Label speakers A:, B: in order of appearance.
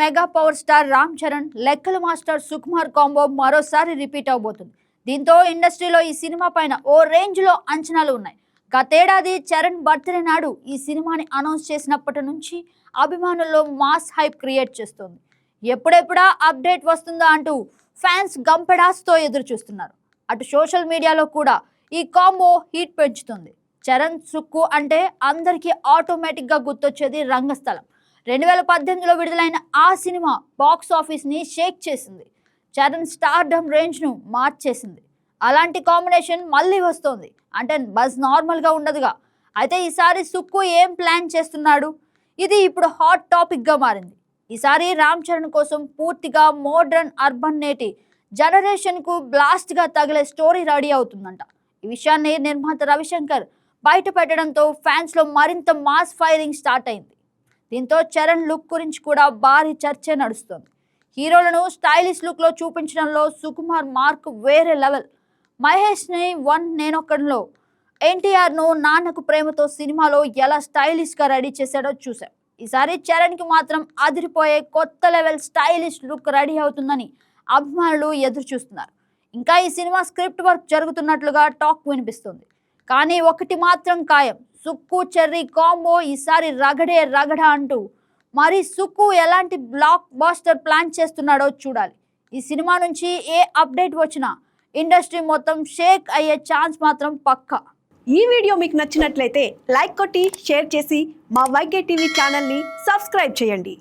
A: Mega power star Ram Charan లెక్కల master Sukumar combo మరోసారి repeat అవబోతుంది. దీంతో ఇండస్ట్రీలో ఈ సినిమా పైన ఓ రేంజ్లో అంచనాలు ఉన్నాయి. గతేడాది చరణ్ బర్త్డే నాడు ఈ సినిమాని అనౌన్స్ చేసినప్పటి నుంచి అభిమానుల్లో మాస్ హైప్ క్రియేట్ చేస్తోంది. ఎప్పుడెప్పుడా అప్డేట్ వస్తుందా అంటూ ఫ్యాన్స్ గంపెడాస్తో ఎదురు చూస్తున్నారు అటు సోషల్ మీడియాలో కూడా ఈ కాంబో హీట్ పెంచుతుంది. చరణ్ సుక్కు అంటే అందరికీ ఆటోమేటిక్గా గుర్తొచ్చేది రంగస్థలం. రెండు వేల పద్దెనిమిదిలో విడుదలైన ఆ సినిమా బాక్స్ ఆఫీస్ని షేక్ చేసింది. చరణ్ స్టార్డమ్ రేంజ్ను మార్చేసింది. అలాంటి కాంబినేషన్ మళ్ళీ వస్తోంది. అంటే బజ్ నార్మల్గా ఉండదుగా. అయితే ఈసారి సుక్కు ఏం ప్లాన్ చేస్తున్నాడు? ఇది ఇప్పుడు హాట్ టాపిక్గా మారింది. ఈసారి రామ్ చరణ్ కోసం పూర్తిగా మోడ్రన్ అర్బన్ నేటి జనరేషన్కు బ్లాస్ట్గా తగిలే స్టోరీ రెడీ అవుతుందంట. ఈ విషయాన్ని నిర్మాత రవిశంకర్ బయట పెట్టడంతో ఫ్యాన్స్లో మరింత మాస్ ఫైరింగ్ స్టార్ట్ అయింది. దీంతో చరణ్ లుక్ గురించి కూడా భారీ చర్చ నడుస్తోంది. హీరోలను స్టైలిష్ లుక్లో చూపించడంలో సుకుమార్ మార్క్ వేరే లెవెల్. మహేష్ని వన్ నేనొక్కడిలో. ఎన్టీఆర్ను నాన్నకు ప్రేమతో సినిమాలో ఎలా స్టైలిష్గా రెడీ చేశాడో చూశాం. ఈసారి చరణ్కి మాత్రం అదిరిపోయే కొత్త లెవెల్ స్టైలిష్ లుక్ రెడీ అవుతుందని అభిమానులు ఎదురు చూస్తున్నారు ఇంకా ఈ సినిమా స్క్రిప్ట్ వర్క్ జరుగుతున్నట్లుగా టాక్ వినిపిస్తుంది. కానీ ఒకటి మాత్రం ఖాయం. సుక్కు చెర్రీ కాంబో ఈసారి రగడే రగడ అంటూ మరి సుక్కు ఎలాంటి బ్లాక్ బాస్టర్ ప్లాన్ చేస్తున్నాడో చూడాలి. ఈ సినిమా నుంచి ఏ అప్డేట్ వచ్చినా ఇండస్ట్రీ మొత్తం షేక్ అయ్యే ఛాన్స్ మాత్రం పక్కా.
B: ఈ వీడియో మీకు నచ్చినట్లయితే లైక్ కొట్టి షేర్ చేసి మా వైకే టీవీ ఛానల్ని సబ్స్క్రైబ్ చేయండి.